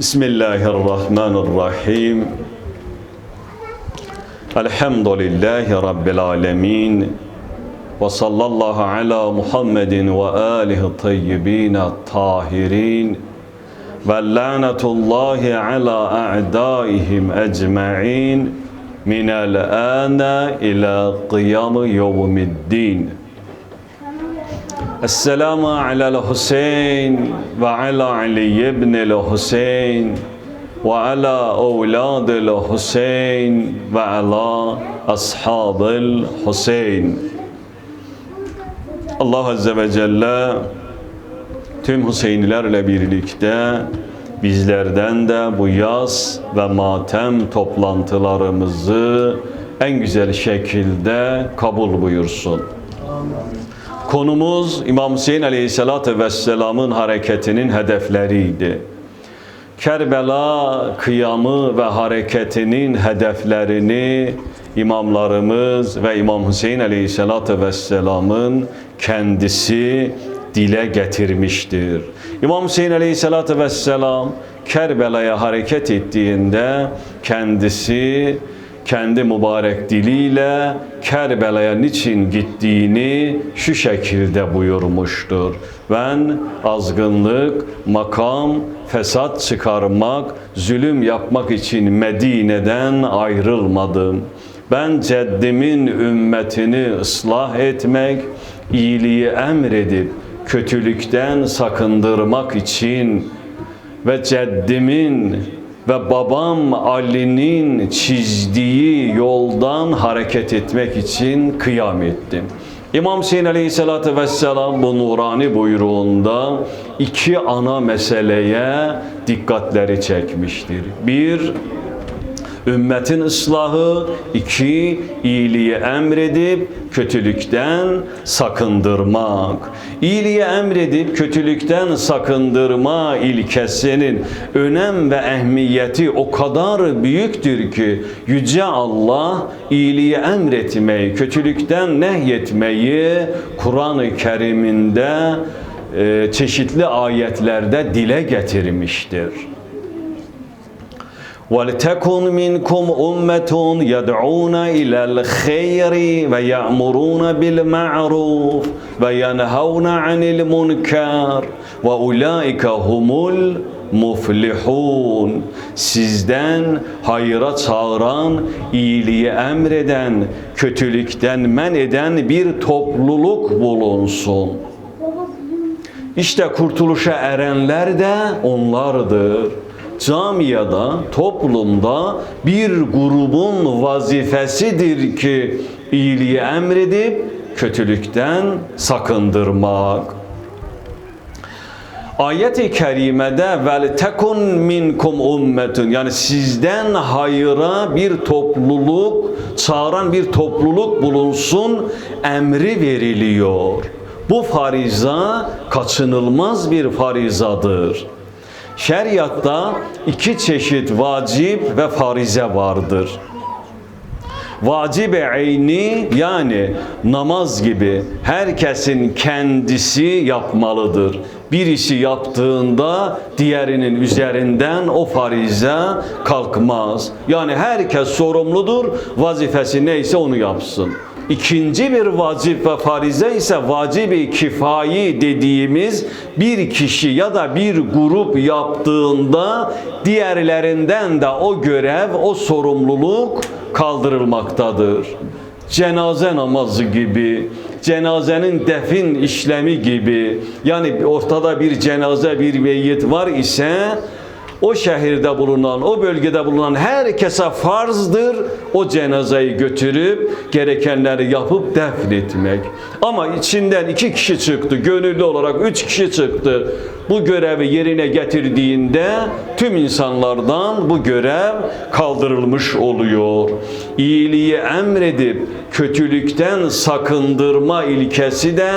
Bismillahirrahmanirrahim. Elhamdülillahi Rabbil alemin. Ve sallallahu ala Muhammedin ve alihi tayyibin tahirin. Ve lanetullahi ala a'daihim ecma'in. Minel ana ila kıyamı yevmiddin. السلام على الحسين وعلى علي بن الحسين وعلى أولاد الحسين وعلى أصحاب الحسين Allah Azze ve Celle tüm Hüseyinlerle birlikte bizlerden de bu yaz ve matem toplantılarımızı en güzel şekilde kabul buyursun. Konumuz İmam Hüseyin Aleyhisselatü Vesselam'ın hareketinin hedefleriydi. Kerbela kıyamı ve hareketinin hedeflerini imamlarımız ve İmam Hüseyin Aleyhisselatü Vesselam'ın kendisi dile getirmiştir. İmam Hüseyin Aleyhisselatü Vesselam Kerbela'ya hareket ettiğinde kendisi kendi mübarek diliyle Kerbela'ya niçin gittiğini şu şekilde buyurmuştur. Ben azgınlık, makam, fesat çıkarmak, zulüm yapmak için Medine'den ayrılmadım. Ben ceddimin ümmetini ıslah etmek, iyiliği emredip kötülükten sakındırmak için ve ceddimin ve babam Ali'nin çizdiği yoldan hareket etmek için kıyam ettim. İmam Hüseyin Aleyhisselatü Vesselam bu nurani buyruğunda iki ana meseleye dikkatleri çekmiştir. Bir, ümmetin ıslahı, iki, iyiliği emredip kötülükten sakındırmak. İyiliği emredip kötülükten sakındırma ilkesinin önem ve ehemmiyeti o kadar büyüktür ki Yüce Allah iyiliği emretmeyi, kötülükten nehyetmeyi Kur'an-ı Kerim'inde e, çeşitli ayetlerde dile getirmiştir. وَلْتَكُنْ مِنْكُمْ أُمَّةٌ يَدْعُونَ إِلَى الْخَيْرِ وَيَأْمُرُونَ بِالْمَعْرُوفِ وَيَنْهَوْنَ عَنِ الْمُنْكَرِ وَأُولَٰئِكَ هُمُ الْمُفْلِحُونَ Sizden hayra çağıran, iyiliği emreden, kötülükten men eden bir topluluk bulunsun. İşte kurtuluşa erenler de onlardır camiyada, toplumda bir grubun vazifesidir ki iyiliği emredip kötülükten sakındırmak. Ayet-i kerimede vel tekun minkum ummetun yani sizden hayıra bir topluluk çağıran bir topluluk bulunsun emri veriliyor. Bu fariza kaçınılmaz bir farizadır. Şeriatta iki çeşit vacip ve farize vardır. Vacib-i eyni yani namaz gibi herkesin kendisi yapmalıdır. Birisi yaptığında diğerinin üzerinden o farize kalkmaz. Yani herkes sorumludur. Vazifesi neyse onu yapsın. İkinci bir vacip ve farize ise vacibi kifayi dediğimiz bir kişi ya da bir grup yaptığında diğerlerinden de o görev, o sorumluluk kaldırılmaktadır. Cenaze namazı gibi, cenazenin defin işlemi gibi yani ortada bir cenaze bir meyyit var ise o şehirde bulunan, o bölgede bulunan herkese farzdır o cenazeyi götürüp gerekenleri yapıp defnetmek. Ama içinden iki kişi çıktı, gönüllü olarak üç kişi çıktı. Bu görevi yerine getirdiğinde tüm insanlardan bu görev kaldırılmış oluyor. İyiliği emredip kötülükten sakındırma ilkesi de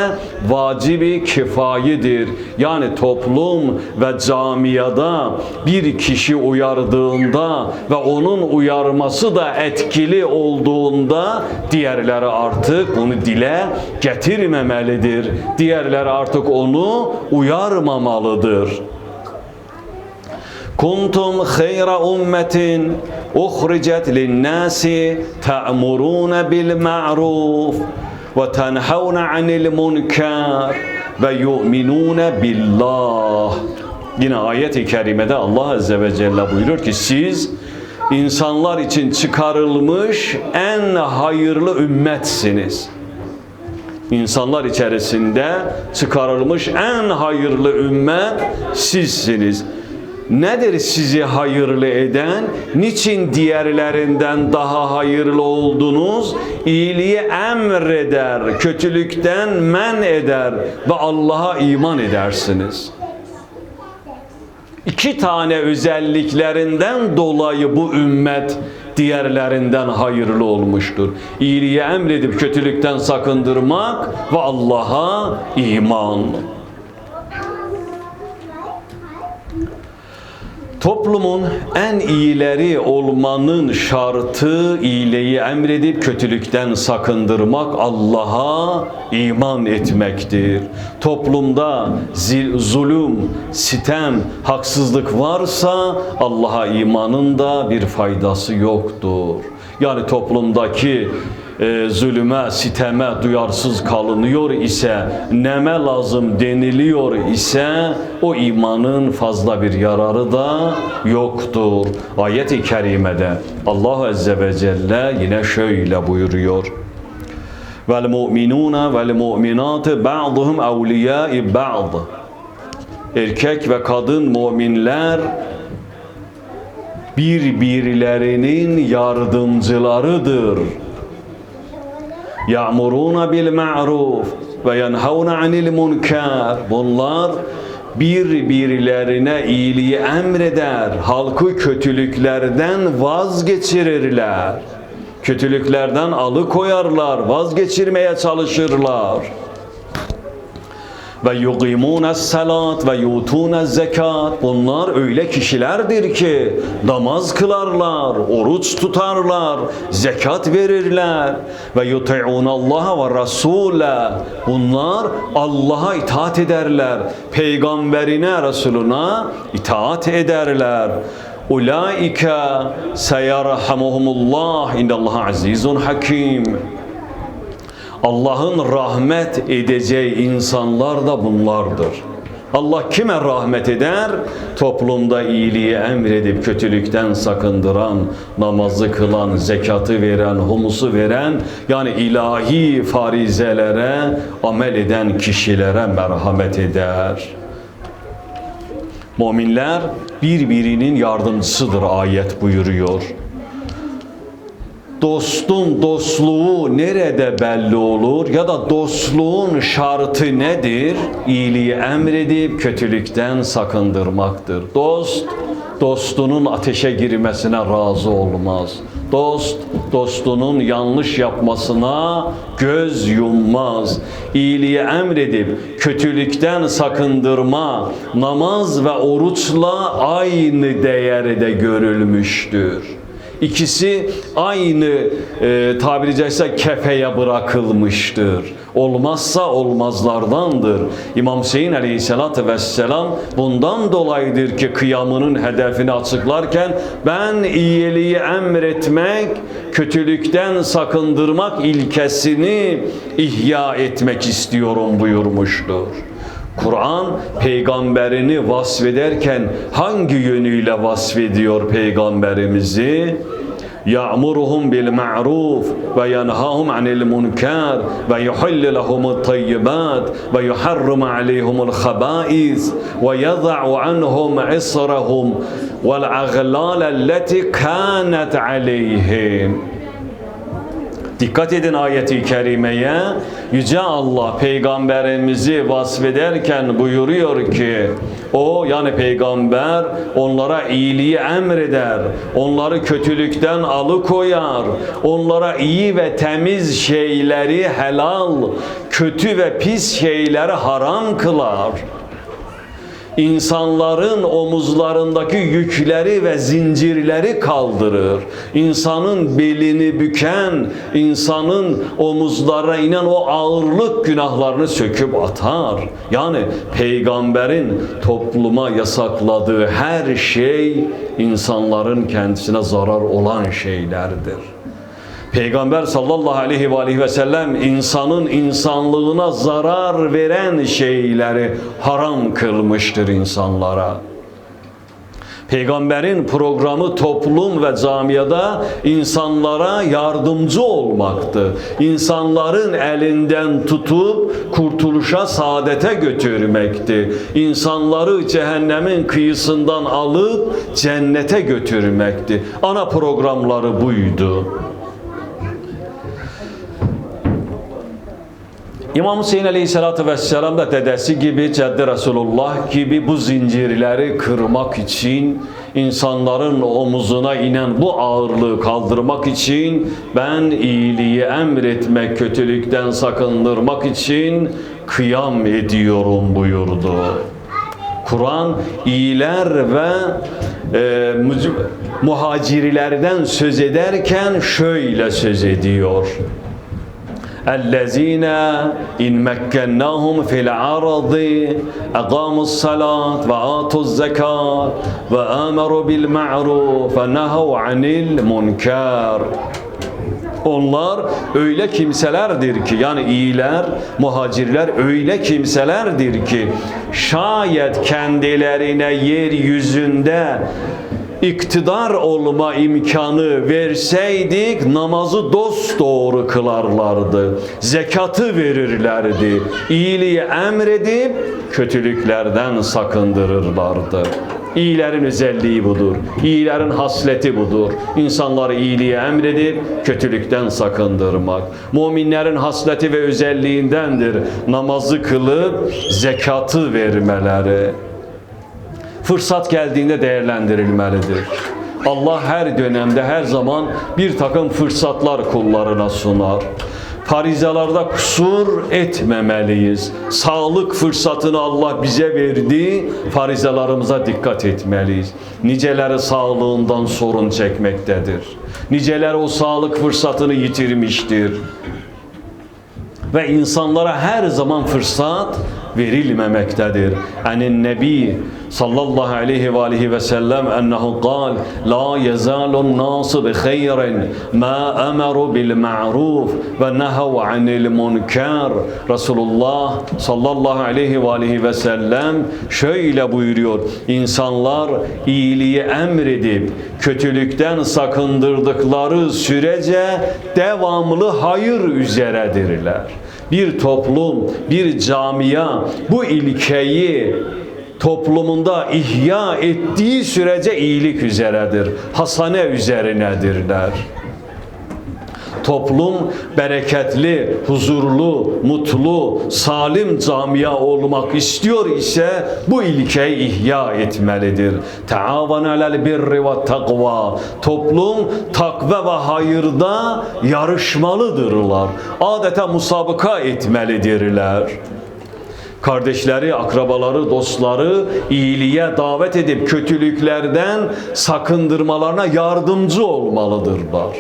vacibi kifayidir. Yani toplum ve camiada bir kişi uyardığında ve onun uyarması da etkili olduğunda diğerleri artık onu dile getirmemelidir. Diğerleri artık onu uyarmamalıdır. Kuntum hayra ummetin uhricet linnâsi te'murûne bil ma'ruf ve tenhavne anil munkar ve yu'minûne billah. Yine ayet-i kerimede Allah Azze ve Celle buyurur ki siz insanlar için çıkarılmış en hayırlı ümmetsiniz. İnsanlar içerisinde çıkarılmış en hayırlı ümmet sizsiniz. Nedir sizi hayırlı eden? Niçin diğerlerinden daha hayırlı oldunuz? İyiliği emreder, kötülükten men eder ve Allah'a iman edersiniz. İki tane özelliklerinden dolayı bu ümmet diğerlerinden hayırlı olmuştur. İyiliği emredip kötülükten sakındırmak ve Allah'a iman. Toplumun en iyileri olmanın şartı iyiliği emredip kötülükten sakındırmak, Allah'a iman etmektir. Toplumda zulüm, sitem, haksızlık varsa Allah'a imanın da bir faydası yoktur. Yani toplumdaki e, zulüme, siteme duyarsız kalınıyor ise, neme lazım deniliyor ise o imanın fazla bir yararı da yoktur. Ayet-i kerimede Allah Azze ve Celle yine şöyle buyuruyor. Vel mu'minuna vel mu'minatı ba'duhum evliyâi ba'd. Erkek ve kadın müminler birbirlerinin yardımcılarıdır. Ya'muruna bil ma'ruf ve yenhavna anil munkar. Bunlar birbirlerine iyiliği emreder, halkı kötülüklerden vazgeçirirler. Kötülüklerden alıkoyarlar, vazgeçirmeye çalışırlar. Ve yugimûne salat ve yutûne zekat. Bunlar öyle kişilerdir ki namaz kılarlar, oruç tutarlar, zekat verirler. Ve yuti'ûne Allah ve Rasûle. Bunlar Allah'a itaat ederler. Peygamberine, Resuluna itaat ederler. Ulaike seyerhamuhumullah indallaha azizun hakim. Allah'ın rahmet edeceği insanlar da bunlardır. Allah kime rahmet eder? Toplumda iyiliği emredip kötülükten sakındıran, namazı kılan, zekatı veren, humusu veren, yani ilahi farizelere amel eden kişilere merhamet eder. Müminler birbirinin yardımcısıdır ayet buyuruyor. Dostun dostluğu nerede belli olur ya da dostluğun şartı nedir? İyiliği emredip kötülükten sakındırmaktır. Dost dostunun ateşe girmesine razı olmaz. Dost dostunun yanlış yapmasına göz yummaz. İyiliği emredip kötülükten sakındırma namaz ve oruçla aynı değerde görülmüştür. İkisi aynı e, tabiri caizse kefeye bırakılmıştır. Olmazsa olmazlardandır. İmam Hüseyin aleyhissalatü vesselam bundan dolayıdır ki kıyamının hedefini açıklarken ben iyiliği emretmek, kötülükten sakındırmak ilkesini ihya etmek istiyorum buyurmuştur. Kur'an peygamberini vasfederken hangi yönüyle vasfediyor peygamberimizi? يأمرهم بالمعروف وينهاهم عن المنكر ويحل لهم الطيبات ويحرم عليهم الخبائث ويضع عنهم عصرهم والأغلال التي كانت عليهم Dikkat edin ayeti kerimeye. Yüce Allah peygamberimizi vasfederken buyuruyor ki o yani peygamber onlara iyiliği emreder. Onları kötülükten alıkoyar. Onlara iyi ve temiz şeyleri helal, kötü ve pis şeyleri haram kılar. İnsanların omuzlarındaki yükleri ve zincirleri kaldırır. İnsanın belini büken, insanın omuzlarına inen o ağırlık günahlarını söküp atar. Yani peygamberin topluma yasakladığı her şey insanların kendisine zarar olan şeylerdir. Peygamber sallallahu aleyhi ve aleyhi ve sellem insanın insanlığına zarar veren şeyleri haram kılmıştır insanlara. Peygamberin programı toplum ve camiada insanlara yardımcı olmaktı. İnsanların elinden tutup kurtuluşa, saadete götürmekti. İnsanları cehennemin kıyısından alıp cennete götürmekti. Ana programları buydu. İmam Hüseyin Aleyhisselatü Vesselam da dedesi gibi, Ceddi Resulullah gibi bu zincirleri kırmak için, insanların omuzuna inen bu ağırlığı kaldırmak için, ben iyiliği emretmek, kötülükten sakındırmak için kıyam ediyorum buyurdu. Kur'an iyiler ve e, muhacirlerden söz ederken şöyle söz ediyor. الذين إن مكناهم في العرض أقاموا الصلاة وآتوا الزكاة وآمروا بالمعروف ونهوا عن المنكر onlar öyle kimselerdir ki yani iyiler, muhacirler öyle kimselerdir ki şayet kendilerine yeryüzünde iktidar olma imkanı verseydik namazı dost doğru kılarlardı. Zekatı verirlerdi. İyiliği emredip kötülüklerden sakındırırlardı. İyilerin özelliği budur. İyilerin hasleti budur. İnsanları iyiliğe emredip kötülükten sakındırmak. Müminlerin hasleti ve özelliğindendir. Namazı kılıp zekatı vermeleri fırsat geldiğinde değerlendirilmelidir. Allah her dönemde her zaman bir takım fırsatlar kullarına sunar. Farizalarda kusur etmemeliyiz. Sağlık fırsatını Allah bize verdi. Farizalarımıza dikkat etmeliyiz. Niceleri sağlığından sorun çekmektedir. Niceler o sağlık fırsatını yitirmiştir. Ve insanlara her zaman fırsat verilmemektedir. Anin Nebi sallallahu aleyhi ve aleyhi ve sellem ennehu kal la yezalun nasu bi khayrin ma emaru bil ma'ruf ve nehav anil munkar. Resulullah sallallahu aleyhi ve aleyhi ve sellem şöyle buyuruyor. İnsanlar iyiliği emredip kötülükten sakındırdıkları sürece devamlı hayır üzeredirler. Bir toplum, bir camia bu ilkeyi toplumunda ihya ettiği sürece iyilik üzeredir. Hasane üzerinedirler. Toplum bereketli, huzurlu, mutlu, salim camia olmak istiyor ise bu ilkeyi ihya etmelidir. Taavan alel birri ve takva. Toplum takva ve hayırda yarışmalıdırlar. Adeta musabıka etmelidirler kardeşleri, akrabaları, dostları iyiliğe davet edip kötülüklerden sakındırmalarına yardımcı olmalıdırlar.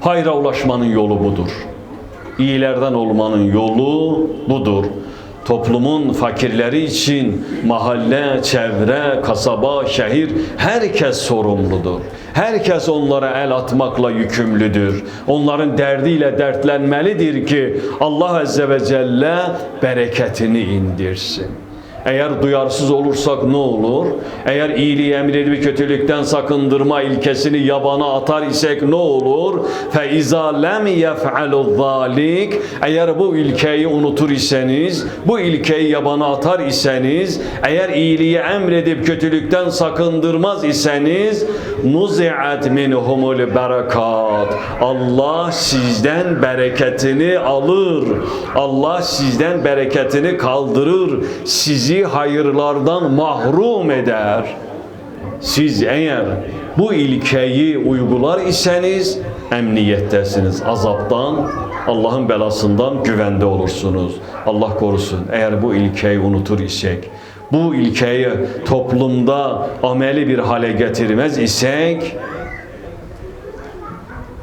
Hayra ulaşmanın yolu budur. İyilerden olmanın yolu budur. Toplumun fakirleri için mahalle, çevre, kasaba, şehir herkes sorumludur. Herkes onlara el atmakla yükümlüdür. Onların derdiyle dertlenmelidir ki Allah Azze ve Celle bereketini indirsin. Eğer duyarsız olursak ne olur? Eğer iyiliği emredip kötülükten sakındırma ilkesini yabana atar isek ne olur? Fe iza lem yef'alu zalik eğer bu ilkeyi unutur iseniz, bu ilkeyi yabana atar iseniz, eğer iyiliği emredip kötülükten sakındırmaz iseniz nuzi'at minhumul berekat. Allah sizden bereketini alır. Allah sizden bereketini kaldırır. Sizi hayırlardan mahrum eder. Siz eğer bu ilkeyi uygular iseniz emniyettesiniz. Azaptan Allah'ın belasından güvende olursunuz. Allah korusun. Eğer bu ilkeyi unutur isek, bu ilkeyi toplumda ameli bir hale getirmez isek,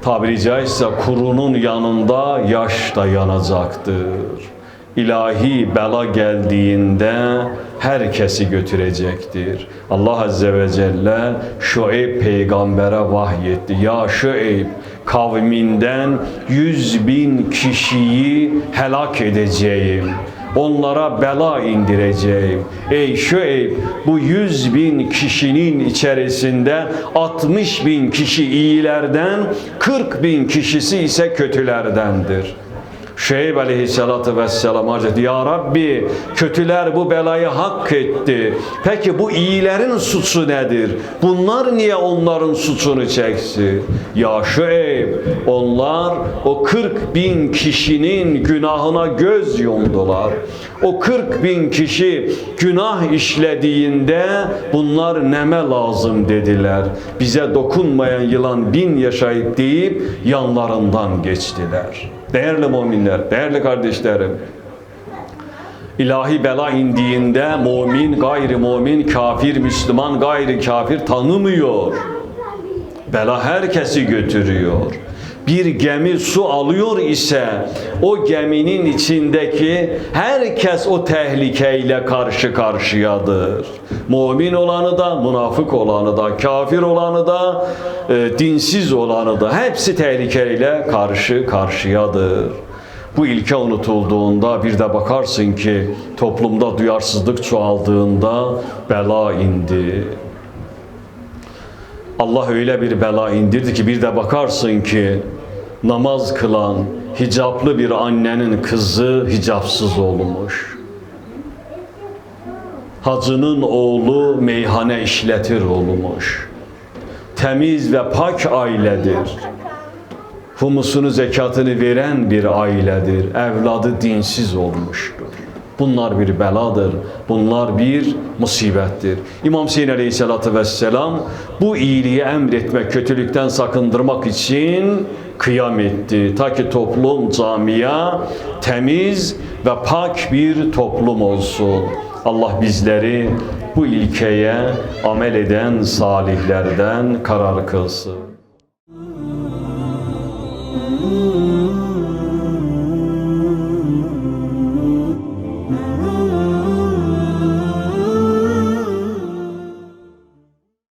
tabiri caizse kurunun yanında yaş da yanacaktır. İlahi bela geldiğinde herkesi götürecektir. Allah Azze ve Celle Şuayb peygambere vahyetti. Ya Şuayb kavminden yüz bin kişiyi helak edeceğim onlara bela indireceğim. Ey Şueyb bu yüz bin kişinin içerisinde 60 bin kişi iyilerden 40 bin kişisi ise kötülerdendir. Şeyb aleyhissalatü vesselam etti. Ya Rabbi kötüler bu belayı hak etti. Peki bu iyilerin suçu nedir? Bunlar niye onların suçunu çeksin? Ya Şueyb onlar o 40 bin kişinin günahına göz yumdular. O 40 bin kişi günah işlediğinde bunlar neme lazım dediler. Bize dokunmayan yılan bin yaşayıp deyip yanlarından geçtiler. Değerli müminler, değerli kardeşlerim, ilahi bela indiğinde mümin, gayri mümin, kafir, Müslüman, gayri kafir tanımıyor. Bela herkesi götürüyor. Bir gemi su alıyor ise o geminin içindeki herkes o tehlikeyle karşı karşıyadır. Mümin olanı da, münafık olanı da, kafir olanı da, e, dinsiz olanı da hepsi tehlikeyle karşı karşıyadır. Bu ilke unutulduğunda bir de bakarsın ki toplumda duyarsızlık çoğaldığında bela indi. Allah öyle bir bela indirdi ki bir de bakarsın ki namaz kılan hicaplı bir annenin kızı hicapsız olmuş. Hacının oğlu meyhane işletir olmuş. Temiz ve pak ailedir. Humusunu zekatını veren bir ailedir. Evladı dinsiz olmuştur. Bunlar bir beladır. Bunlar bir musibettir. İmam Hüseyin Aleyhisselatü Vesselam bu iyiliği emretmek, kötülükten sakındırmak için kıyam etti. Ta ki toplum, camia temiz ve pak bir toplum olsun. Allah bizleri bu ilkeye amel eden salihlerden karar kılsın.